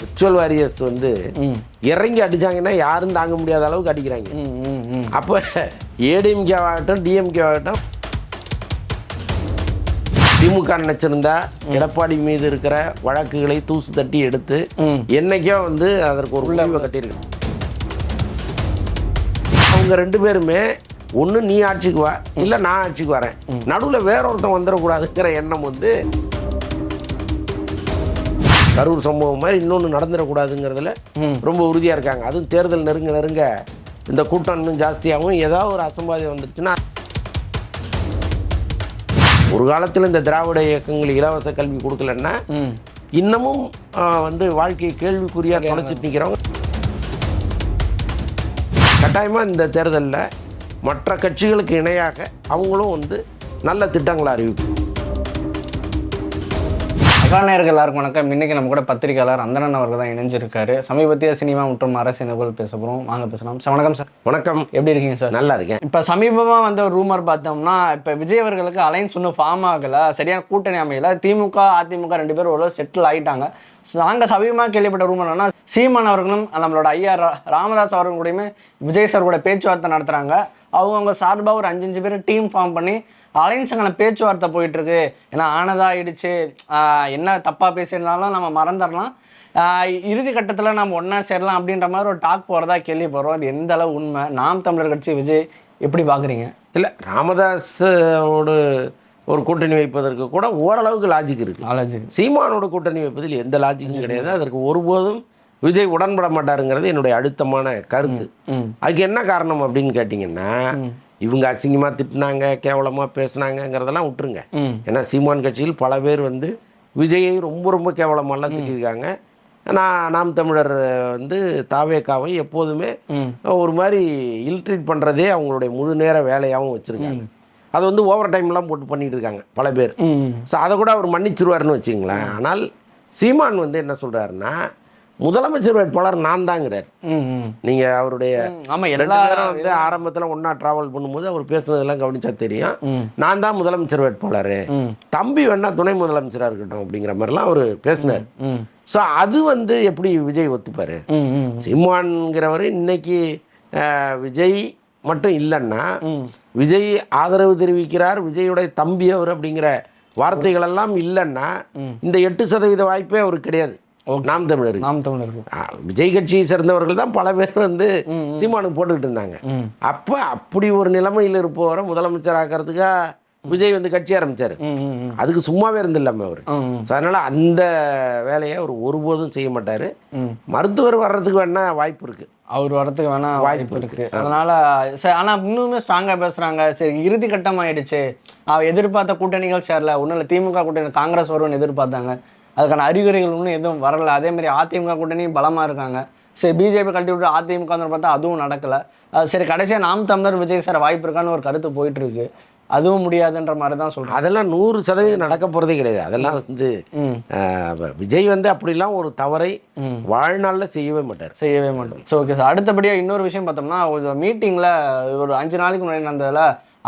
Virtual warriors வந்து இறங்கி அடிச்சாங்கன்னா யாரும் தாங்க முடியாத அளவுக்கு அடிக்கிறாங்க. அப்போ ஏடிஎம்கே ஆகட்டும் டிஎம்கே ஆகட்டும் திமுக நினைச்சிருந்தா எடப்பாடி மீது இருக்கிற வழக்குகளை தூசு தட்டி எடுத்து. என்னைக்கோ வந்து அதற்கு ஒரு முடிவை கட்டியிருக்கு அவங்க ரெண்டு பேருமே ஒன்று நீ ஆட்சிக்கு வா இல்லை நான் ஆட்சிக்கு வரேன். நடுவில் வேற ஒருத்தன் வந்துடக்கூடாதுங்கிற எண்ணம் வந்து கரூர் சம்பவம் மாதிரி இன்னொன்று நடந்துடக்கூடாதுங்கிறதுல. ரொம்ப உறுதியாக இருக்காங்க அதுவும் தேர்தல் நெருங்க நெருங்க இந்த கூட்டம் இன்னும் ஜாஸ்தியாகும் ஏதாவது ஒரு அசம்பாவிதம் வந்துச்சுன்னா ஒரு காலத்தில் இந்த திராவிட இயக்கங்கள் இலவச கல்வி கொடுக்கலன்னா. இன்னமும் வந்து வாழ்க்கையை கேள்விக்குறியாக தொலைச்சிட்டு நிற்கிறவங்க கட்டாயமாக இந்த தேர்தலில் மற்ற கட்சிகளுக்கு இணையாக அவங்களும் வந்து நல்ல திட்டங்களை அறிவிக்கும் அகாநேயர்கள் எல்லாருக்கும் வணக்கம். இன்னைக்கு நம்ம கூட பத்திரிகையாளர் அந்தணன் அவர்கள் தான் இணைஞ்சிருக்காரு. சமீபத்திய சினிமா மற்றும் அரசு நிகழ்வு பேச போகிறோம் வாங்க பேசலாம். சார் வணக்கம் சார். வணக்கம். எப்படி இருக்கீங்க சார்? நல்லா இருக்கேன். இப்போ சமீபமாக வந்த ஒரு ரூமர் பார்த்தோம்னா இப்போ விஜய் அவர்களுக்கு அலைன்ஸ் ஒன்றும் ஃபார்ம் ஆகலை. சரியான கூட்டணி அமையல. திமுக அதிமுக ரெண்டு பேரும் ஒரு செட்டில் ஆயிட்டாங்க. நாங்கள் சமீபமாக கேள்விப்பட்ட ரூமர் என்னன்னா சீமான் அவர்களும் நம்மளோட ஐயா ரா- ராமதாஸ் அவர்கள் கூடயுமே விஜய் சார் கூட பேச்சுவார்த்தை நடத்துகிறாங்க அவங்க அவங்க சார்பாக ஒரு அஞ்சு அஞ்சு பேர் டீம் ஃபார்ம் பண்ணி அலைன்ஸுக்கான பேச்சுவார்த்தை போயிட்டுருக்கு. ஏன்னா ஆனதாக ஆயிடுச்சு. என்ன தப்பாக பேசியிருந்தாலும் நம்ம மறந்துடலாம். இறுதி கட்டத்தில் நம்ம ஒன்றா சேரலாம் அப்படின்ற மாதிரி ஒரு டாக் போகிறதா கேள்வி போகிறோம் அது எந்த அளவு உண்மை? நாம் தமிழர் கட்சி விஜய் எப்படி பார்க்குறீங்க இல்லை ராமதாஸோடு ஒரு கூட்டணி வைப்பதற்கு கூட ஓரளவுக்கு லாஜிக் இருக்கு. நாலேஜ் சீமானோட கூட்டணி வைப்பதில் எந்த லாஜிக்கும் கிடையாது. அதற்கு ஒருபோதும் விஜய் உடன்பட மாட்டாருங்கிறது என்னுடைய அழுத்தமான கருத்து. அதுக்கு என்ன காரணம் அப்படின்னு கேட்டிங்கன்னா இவங்க அசிங்கமாக திட்டினாங்க கேவலமாக பேசுனாங்கங்கிறதெல்லாம் விட்டுருங்க. ஏன்னா சீமான் கட்சியில் பல பேர் வந்து விஜயை ரொம்ப ரொம்ப கேவலமாலாம் திட்டிருக்காங்க நான் நாம் தமிழர் வந்து தாவேக்காவை எப்போதுமே ஒரு மாதிரி இல்ட்ரீட் பண்ணுறதே அவங்களுடைய முழு நேர வேலையாகவும் வச்சுருக்காங்க. அது வந்து ஓவர் டைம்லாம் போட்டு பண்ணிட்டு இருக்காங்க பல பேர். ஸோ அதை கூட அவர் மன்னிச்சிருவாருன்னு வச்சுங்களேன் ஆனால் சீமான் வந்து என்ன சொல்கிறாருன்னா முதலமைச்சர் வேட்பாளர் நான் தாங்கிறார். நீங்கள் அவருடைய ஆமாம் ரெண்டு எல்லா பேரும் வந்து ஆரம்பத்தில் ஒன்றா ட்ராவல் பண்ணும்போது அவர் பேசுனதெல்லாம் கவனிச்சா தெரியும். நான் தான் முதலமைச்சர் வேட்பாளர். தம்பி வேணா துணை முதலமைச்சராக இருக்கட்டும் அப்படிங்கிற மாதிரிலாம் அவர் பேசினார். ஸோ அது வந்து எப்படி விஜய் ஒத்துப்பார்? சீமான்கிறவர் இன்னைக்கு விஜய் மட்டும் இல்லைன்னா விஜய் ஆதரவு தெரிவிக்கிறார் விஜயுடைய தம்பி அவர் அப்படிங்கிற வார்த்தைகள் எல்லாம் இல்லைன்னா இந்த எட்டு சதவீத வாய்ப்பே அவருக்கு கிடையாது. நாம் தமிழருக்கு. நாம் தமிழருக்கு. ஆ, விஜய் கட்சியை சேர்ந்தவர்கள் தான் பல பேர் வந்து சீமானுக்கு போட்டுக்கிட்டு இருந்தாங்க. அப்போ அப்படி ஒரு நிலைமையில் இருப்பவரை முதலமைச்சர் ஆக்கிறதுக்காக விஜய் வந்து கட்சி ஆரம்பிச்சார். அதுக்கு சும்மாவே இருந்தில்லாம அவர். அதனால் அந்த வேலையை அவர் ஒருபோதும் செய்ய மாட்டார். மருத்துவர் வர்றதுக்கு வேணா வாய்ப்பு இருக்குது அவர் வரத்துக்கு வேணா வாய்ப்பு இருக்கு. அதனால சரி ஆனா இன்னுமே ஸ்ட்ராங்கா பேசுறாங்க. சரி இறுதி கட்டம் ஆயிடுச்சு அவ எதிர்பார்த்த கூட்டணிகள் சேரல. ஒன்றும் இல்லை திமுக கூட்டணி காங்கிரஸ் வரும்னு எதிர்பார்த்தாங்க. அதுக்கான அறிகுறிகள் ஒன்றும் எதுவும் வரல. அதே மாதிரி அதிமுக கூட்டணியும் பலமா இருக்காங்க. சரி பிஜேபி கழட்டி விட்டு அதிமுக பார்த்தா அதுவும் நடக்கல. சரி கடைசியா நாம் தமிழர் விஜய் சார் வாய்ப்பு இருக்கான்னு ஒரு கருத்து போயிட்டு இருக்கு. அதுவும் முடியாதுன்ற மாதிரி தான் சொல்றேன் அதெல்லாம் நூறு சதவீதம் நடக்க போகிறதே கிடையாது. அதெல்லாம் வந்து விஜய் வந்து அப்படிலாம் ஒரு தவறை வாழ்நாளில் செய்யவே மாட்டார். செய்யவே மாட்டோம் ஸோ ஓகே சார் அடுத்தபடியாக இன்னொரு விஷயம் பார்த்தோம்னா ஒரு மீட்டிங்கில் ஒரு அஞ்சு நாளைக்கு முன்னாடி நடந்ததில்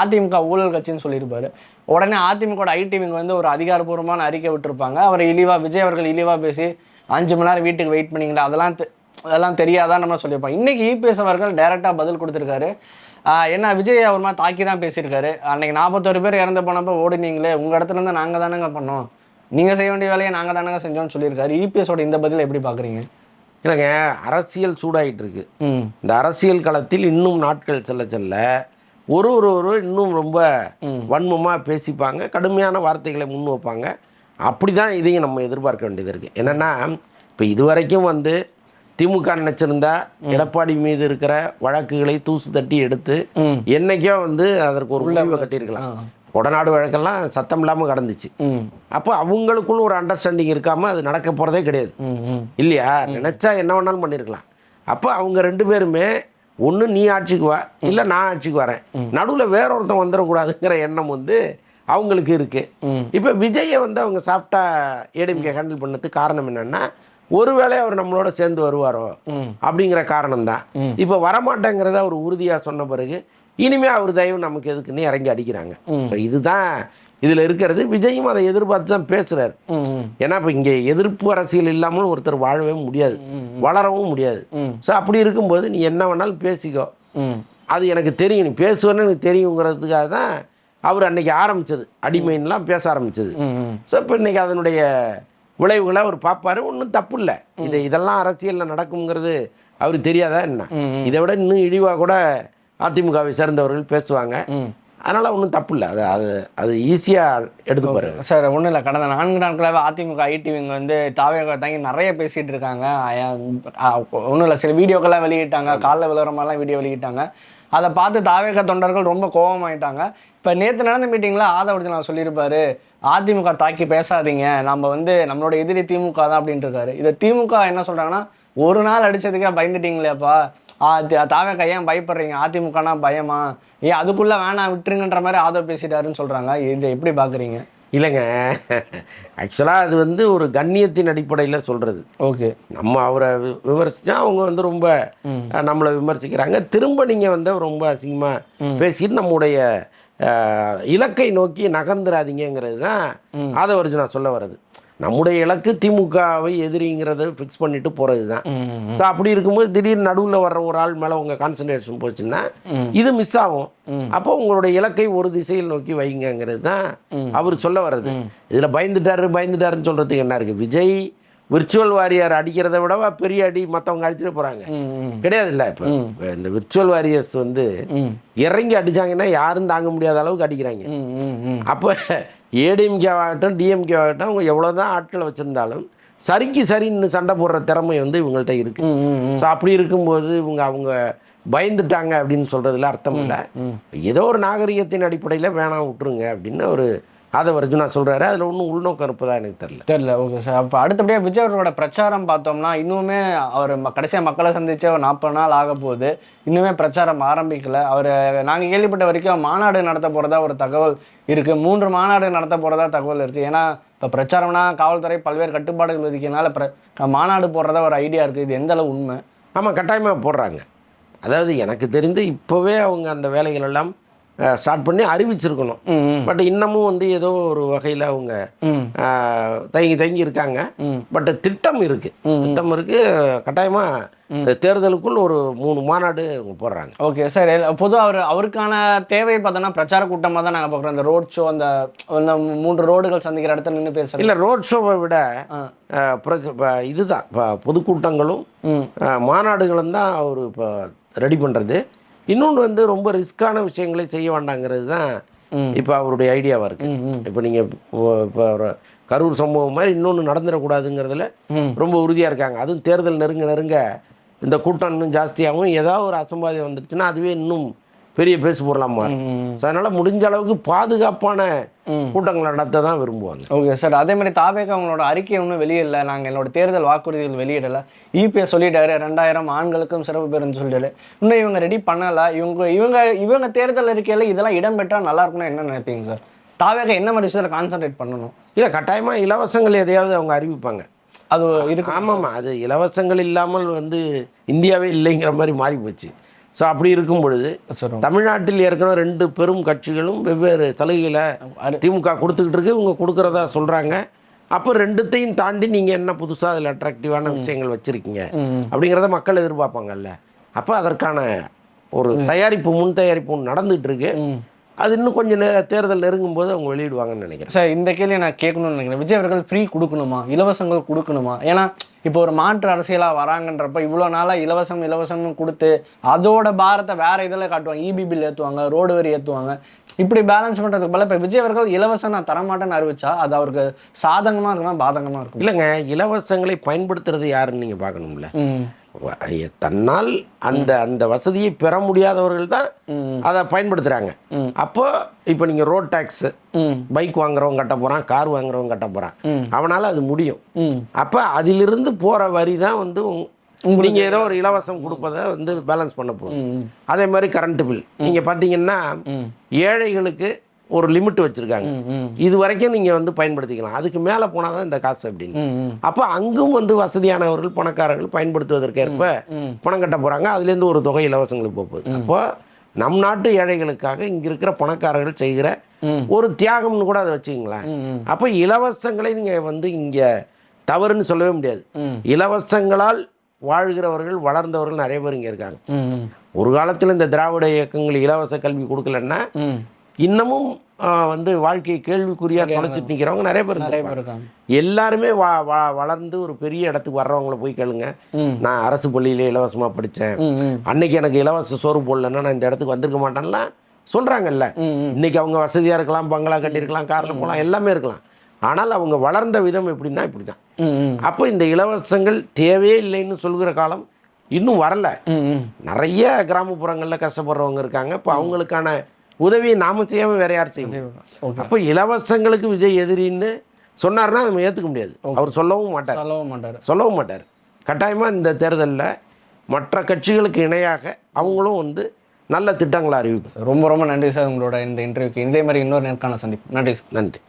அதிமுக ஊழல் கட்சின்னு சொல்லியிருப்பாரு. உடனே அதிமுக ஐடி விங் வந்து ஒரு அதிகாரப்பூர்வமான அறிக்கை விட்டுருப்பாங்க. அவர் இழிவாக விஜய் அவர்கள் இழிவாக பேசி அஞ்சு மணி நேரம் வீட்டுக்கு வெயிட் பண்ணீங்களா? அதெல்லாம் அதெல்லாம் தெரியாதான் நம்ம சொல்லியிருப்போம். இன்னைக்கு இபிஎஸ் அவர்கள் டைரெக்டாக பதில் கொடுத்துருக்காரு. என்ன விஜய் அவர் மாதிரி தாக்கி தான் பேசியிருக்காரு. அன்னைக்கு நாற்பத்தொரு பேர் இறந்து போனப்போ ஓடுனீங்களே உங்கள் இடத்துல இருந்து நாங்கள் தானேங்க பண்ணோம். நீங்கள் செய்ய வேண்டிய வேலையை நாங்கள் தானேங்க செஞ்சோம்னு சொல்லியிருக்காரு. இபிஎஸோட இந்த பதிலை எப்படி பார்க்குறீங்க? இல்லைங்க அரசியல் சூடாயிட்டு இருக்கு. இந்த அரசியல் களத்தில் இன்னும் நாட்கள் செல்ல செல்ல ஒரு ஒரு ஒரு இன்னும் ரொம்ப. வன்மமாக பேசிப்பாங்க கடுமையான வார்த்தைகளை முன் வைப்பாங்க. அப்படி தான் இதையும் நம்ம எதிர்பார்க்க வேண்டியது இருக்குது என்னென்னா இப்போ இதுவரைக்கும் வந்து திமுக நினச்சிருந்தா எடப்பாடி மீது இருக்கிற வழக்குகளை தூசு தட்டி எடுத்து என்னைக்கோ வந்து அதற்கு ஒரு முடிவை கட்டியிருக்கலாம். ஆ. கொடநாடு வழக்கெல்லாம் சத்தம் இல்லாமல் கடந்துச்சு. அப்போ அவங்களுக்குள்ள ஒரு அண்டர்ஸ்டாண்டிங் இருக்காமல் அது நடக்க போகிறதே கிடையாது. இல்லையா? நினச்சா என்ன வேணாலும் பண்ணியிருக்கலாம் அப்போ அவங்க ரெண்டு பேருமே ஒன்று நீ ஆட்சிக்கு வா இல்லை நான் ஆட்சிக்கு வரேன். நடுவில் வேற ஒருத்தன் வந்துடக்கூடாதுங்கிற எண்ணம் வந்து அவங்களுக்கு இருக்கு. ம். இப்போ விஜயை வந்து அவங்க சாஃப்டா ஏடிஎம்கே ஹேண்டில் பண்ணதுக்கு காரணம் என்னன்னா ஒருவேளை அவர் நம்மளோட சேர்ந்து வருவாரோ அப்படிங்கிற காரணம் தான். இப்போ வரமாட்டேங்கிறத அவர் உறுதியாக சொன்ன பிறகு இனிமே அவர் தயவு நமக்கு எதுக்குன்னு இறங்கி அடிக்கிறாங்க. ஸோ இதுதான் இதில் இருக்கிறது. விஜயும் அதை எதிர்பார்த்து தான் பேசுகிறார் ஏன்னா இப்போ இங்கே எதிர்ப்பு அரசியல் இல்லாமல் ஒருத்தர் வாழவே முடியாது. வளரவும் முடியாது. ஸோ அப்படி இருக்கும்போது நீ என்ன வேணாலும் பேசிக்கோ. அது எனக்கு தெரியும். நீ பேசுவேன்னு எனக்கு தெரியுங்கிறதுக்காக தான் அவர் அன்னைக்கு ஆரம்பிச்சது. அடிமைன்லாம் பேச ஆரம்பிச்சது. ஸோ இப்போ இன்னைக்கு அதனுடைய விளைவுகளை அவர் பார்ப்பாரு. ஒன்றும் தப்பு இல்லை இது இதெல்லாம் அரசியலில் நடக்குங்கிறது அவருக்கு தெரியாதா என்ன. இதை விட இன்னும் இழிவாக கூட அதிமுகவை சேர்ந்தவர்கள் பேசுவாங்க. அதனால் ஒன்றும் தப்பு இல்லை அது அது அது ஈஸியாக எடுத்துப்பாரு சார் ஒன்றும் இல்லை. கடந்த நான்கு நாட்களாகவே அதிமுக ஐடிவிங்க வந்து தாவேக தாங்கி நிறைய பேசிகிட்டு இருக்காங்க. ஒன்றும் இல்லை. சில வீடியோக்கெல்லாம் வெளியிட்டாங்க. காலைல விழுற மாதிரிலாம் வீடியோ வெளியிட்டாங்க. அதை பார்த்து தாவேக தொண்டர்கள் ரொம்ப கோபமாயிட்டாங்க. இப்போ நேற்று நடந்த மீட்டிங்கில் ஆதவர்ஜி நான் சொல்லியிருப்பாரு அதிமுக தாக்கி பேசாதீங்க நம்ம வந்து நம்மளோட எதிரி திமுக தான் அப்படின்ட்டு இருக்காரு இதை திமுக என்ன சொல்கிறாங்கன்னா ஒரு நாள் அடிச்சதுக்கே பயந்துட்டீங்களேப்பா. ஆ, தி- தாவேக ஏன் பயப்படுறீங்க? அதிமுகனா பயமா? ஏன் அதுக்குள்ளே வேணாம் விட்டுருங்கன்ற மாதிரி ஆதவ் பேசிட்டாருன்னு சொல்கிறாங்க இதை எப்படி பார்க்குறீங்க இல்லைங்க. ஆக்சுவலாக அது வந்து ஒரு கண்ணியத்தின் அடிப்படையில் சொல்கிறது ஓகே. நம்ம அவரை வி- விமர்சிச்சா அவங்க வந்து ரொம்ப நம்மளை விமர்சிக்கிறாங்க. திரும்ப நீங்கள் வந்து ரொம்ப அசிங்கமாக பேசிட்டு நம்முடைய இலக்கை நோக்கி நகர்ந்துடாதீங்கிறது தான் அதை வரைச்சு நான் சொல்ல வர்றது. நம்முடைய இலக்கு திமுகவை எதிரிங்கிறத ஃபிக்ஸ் பண்ணிட்டு போகிறது தான். ஸோ அப்படி இருக்கும்போது திடீர்னு நடுவில் வர்ற ஒரு ஆள் மேலே உங்கள் கான்சன்ட்ரேஷன் போச்சுன்னா இது மிஸ் ஆகும். அப்போ உங்களுடைய இலக்கை ஒரு திசையில் நோக்கி வைங்கங்கிறது தான் அவர் சொல்ல வர்றது. இதில் பயந்துட்டாரு பயந்துட்டாருன்னு சொல்கிறதுக்கு என்ன இருக்குது விஜய் விர்ச்சுவல் வாரியர் அடிக்கிறத விடவா பெரிய அடி மற்றவங்க அடிச்சுட்டு போகிறாங்க கிடையாது இல்லை இப்போ. இந்த விர்ச்சுவல் வாரியர்ஸ் வந்து இறங்கி அடிச்சாங்கன்னா யாரும் தாங்க முடியாத அளவுக்கு அடிக்கிறாங்க. அப்போ ஏடிஎம்கே ஆகட்டும் டிஎம்கே ஆகட்டும் அவங்க எவ்வளோ தான் ஆட்களை வச்சுருந்தாலும் சரிக்கு சரின்னு சண்டை போடுற திறமை வந்து இவங்கள்ட்ட இருக்கு. ஸோ அப்படி இருக்கும்போது இவங்க அவங்க பயந்துட்டாங்க அப்படின்னு சொல்கிறதுல அர்த்தம் இல்லை. ஏதோ ஒரு நாகரிகத்தின் அடிப்படையில் வேணாம் விட்டுருங்க அப்படின்னு ஒரு அதை வரைக்கும் சொல்கிறாரு அதில் ஒன்றும் உள்நோக்கம் இருப்பதா எனக்கு தெரியல. தெரியல. Okay sir. அப்போ அடுத்தபடியாக விஜய் அவர்களோட பிரச்சாரம் பார்த்தோம்னா இன்னுமே அவர் கடைசியாக மக்களை சந்திச்சு ஒரு நாற்பது நாள் ஆக போகுது. இன்னுமே பிரச்சாரம் ஆரம்பிக்கல. அவர் நாங்கள் கேள்விப்பட்ட வரைக்கும் மாநாடு நடத்த போகிறதா ஒரு தகவல் இருக்குது மூன்று மாநாடு நடத்த போகிறதா தகவல் இருக்குது ஏன்னா இப்போ பிரச்சாரம்னா காவல்துறை பல்வேறு கட்டுப்பாடுகள் விதிக்கிறனால பிர மாநாடு போடுறதா ஒரு ஐடியா இருக்குது இது எந்த அளவு உண்மை? ஆமாம் கட்டாயமாக போடுறாங்க. அதாவது எனக்கு தெரிந்து இப்போவே அவங்க அந்த வேலைகள் எல்லாம் ஸ்டார்ட் பண்ணி அறிவிச்சிருக்கணும். பட் இன்னமும் வந்து ஏதோ ஒரு வகையில் அவங்க தயங்கி தயங்கி இருக்காங்க. பட் திட்டம் இருக்கு. திட்டம் இருக்கு. கட்டாயமாக தேர்தலுக்குள் ஒரு மூணு மாநாடு போடுறாங்க. ஓகே சார் பொதுவாக அவர் அவருக்கான தேவை பார்த்தோன்னா பிரச்சார கூட்டமாக தான் நாங்கள் பார்க்குறோம். அந்த ரோட் ஷோ அந்த அந்த மூன்று ரோடுகள் சந்திக்கிற இடத்துல நின்று பேசுறது. இல்லை ரோட் ஷோவை விட இதுதான். இப்போ பொதுக்கூட்டங்களும் மாநாடுகளும் தான் அவர் இப்போ ரெடி பண்ணுறது இன்னொன்று வந்து ரொம்ப ரிஸ்க்கான விஷயங்களை செய்ய வேண்டாங்கிறது தான் இப்போ அவருடைய ஐடியாவாக இருக்குது இப்போ நீங்கள் இப்போ கரூர் சம்பவம் மாதிரி இன்னொன்று நடந்துடக்கூடாதுங்கிறதுல. ரொம்ப உறுதியாக இருக்காங்க. அதுவும் தேர்தல் நெருங்க நெருங்க இந்த கூட்டம் இன்னும் ஜாஸ்தியாகும் ஏதாவது ஒரு அசம்பாவிதம் வந்துடுச்சுன்னா அதுவே இன்னும் பெரிய பேசு ஸோ அதனால் முடிஞ்ச அளவுக்கு பாதுகாப்பான கூட்டங்களை நடத்த தான் விரும்புவாங்க. Okay sir. அதே மாதிரி தாவேக அவங்களோட அறிக்கை ஒன்றும் வெளியிடல நாங்கள் என்னோட தேர்தல் வாக்குறுதிகள் வெளியிடலை. இபிஎஸ் சொல்லிட்டாரு. ரெண்டாயிரம் ஆண்களுக்கும் சிறப்பு பேருன்னு சொல்லிட்டாரு. இன்னும் இவங்க ரெடி பண்ணலை. இவங்க இவங்க இவங்க தேர்தல் அறிக்கையில் இதெல்லாம் இடம் பெற்றால் நல்லா இருக்கும்னு என்ன நினைப்பீங்க சார்? தாவேக என்ன மாதிரி விஷயத்தில் கான்சென்ட்ரேட் பண்ணணும்? இல்லை கட்டாயமாக இலவசங்கள் எதையாவது அவங்க அறிவிப்பாங்க. அது இருக்கு. ஆமாம்மா அது இலவசங்கள் இல்லாமல் வந்து இந்தியாவே இல்லைங்கிற மாதிரி மாறி போச்சு ஸோ அப்படி இருக்கும் பொழுது தமிழ்நாட்டில் ஏற்கனவே ரெண்டு பெரும் கட்சிகளும் வெவ்வேறு சலுகைகளை திமுக கொடுத்துக்கிட்டு இருக்கு. இவங்க கொடுக்குறதா சொல்கிறாங்க அப்போ ரெண்டுத்தையும் தாண்டி நீங்கள் என்ன புதுசாக அதில் அட்ராக்டிவான விஷயங்கள் வச்சுருக்கீங்க? அப்படிங்கிறத மக்கள் எதிர்பார்ப்பாங்கல்ல. அப்போ அதற்கான ஒரு தயாரிப்பு முன் தயாரிப்பு நடந்துகிட்டு இருக்கு. அது இன்னும் கொஞ்சம் நே தேர்தல் நெருங்கும் போது அவங்க வெளியிடுவாங்கன்னு நினைக்கிறேன். சார் இந்த கேள்வி நான் கேட்கணும்னு நினைக்கிறேன். விஜய் அவர்கள் ஃப்ரீ கொடுக்கணுமா? இலவசங்கள் கொடுக்கணுமா? ஏன்னா இப்போ ஒரு மாற்று அரசியலாக வராங்கன்றப்ப இவ்வளோ நாளாக இலவசம் இலவசம்னு கொடுத்து அதோட பாரத்தை வேற இதில் காட்டுவாங்க. இபி பில் ஏற்றுவாங்க ரோடு வரி ஏற்றுவாங்க இப்படி பேலன்ஸ் பண்ணுறதுக்கு பதிலா இப்போ விஜய் அவர்கள் இலவசம் நான் தரமாட்டேன்னு அறிவிச்சா அது அவருக்கு சாதகமாக இருக்குமா பாதகமாக இருக்கும்? இல்லைங்க இலவசங்களை பயன்படுத்துறது யாருன்னு நீங்கள் பார்க்கணும்ல. தன்னால் அந்த அந்த வசதியை பெற முடியாதவர்கள் தான். அதை பயன்படுத்துகிறாங்க. அப்போ இப்போ நீங்கள் ரோட் டேக்ஸு பைக் வாங்குறவங்க கட்ட போகிறான் கார் வாங்குறவங்க கட்ட போகிறான் அவனால் அது முடியும் அப்போ அதிலிருந்து போகிற வரி தான் வந்து நீங்கள் ஏதோ ஒரு இலவசம் கொடுப்பதை வந்து பேலன்ஸ் பண்ண போகுது ம் அதே மாதிரி கரண்ட் பில் நீங்கள் பார்த்தீங்கன்னா. ஏழைகளுக்கு ஒரு லிமிட் வச்சுருக்காங்க இது வரைக்கும் நீங்கள் வந்து பயன்படுத்திக்கலாம் அதுக்கு மேலே போனால் தான் இந்த காசு அப்படின்னு அப்போ அங்கும் வந்து வசதியானவர்கள் பணக்காரர்கள் பயன்படுத்துவதற்கேற்ப. பணம் கட்ட போகிறாங்க அதுலேருந்து ஒரு தொகை இலவசங்களுக்கு போக போகுது அப்போ நம் நாட்டு ஏழைகளுக்காக இங்கே இருக்கிற பணக்காரர்கள் செய்கிற. ஒரு தியாகம்னு கூட அதை ம். அப்போ இலவசங்களை நீங்கள் வந்து இங்கே தவறுன்னு சொல்லவே முடியாது. இலவசங்களால் வாழ்கிறவர்கள் வளர்ந்தவர்கள் நிறைய பேர் இங்கே இருக்காங்க. ஒரு காலத்தில் இந்த திராவிட இயக்கங்கள் இலவச கல்வி கொடுக்கலன்னா. இன்னமும் வந்து வாழ்க்கையை கேள்விக்குறியா தொலைச்சிட்டு நிற்கிறவங்க நிறைய பேர் நிறைய. பேர் எல்லாருமே வா வா வளர்ந்து ஒரு பெரிய இடத்துக்கு வர்றவங்கள போய் கேளுங்க. நான் அரசு பள்ளியிலே இலவசமாக படித்தேன். அன்னைக்கு எனக்கு இலவச சோறு போடலன்னா நான் இந்த இடத்துக்கு வந்திருக்க மாட்டேன்லாம் சொல்கிறாங்கல்ல. இன்னைக்கு அவங்க வசதியாக இருக்கலாம் பங்களா கட்டியிருக்கலாம் காரில் போகலாம் எல்லாமே இருக்கலாம் ஆனால் அவங்க வளர்ந்த விதம் எப்படின்னா இப்படி தான். அப்போ இந்த இலவசங்கள் தேவையே இல்லைன்னு சொல்கிற காலம் இன்னும் வரல. நிறைய கிராமப்புறங்களில் கஷ்டப்படுறவங்க இருக்காங்க இப்போ அவங்களுக்கான உதவியை நாம செய்யாமல் வேற யார் செய்யும்? அப்போ இலவசங்களுக்கு விஜய் எதிரின்னு சொன்னார்னா நம்ம ஏற்றுக்க முடியாது. அவர் சொல்லவும் மாட்டார். சொல்லவும் மாட்டாரு. சொல்லவும் மாட்டார். கட்டாயமாக இந்த தேர்தலில் மற்ற கட்சிகளுக்கு இணையாக அவங்களும் வந்து நல்ல திட்டங்களை அறிவிப்பார். ரொம்ப ரொம்ப நன்றி சார் உங்களோட இந்த இன்டர்வியூக்கு இதே மாதிரி இன்னொரு நேர்காண சந்திப்பு நன்றி சார். நன்றி.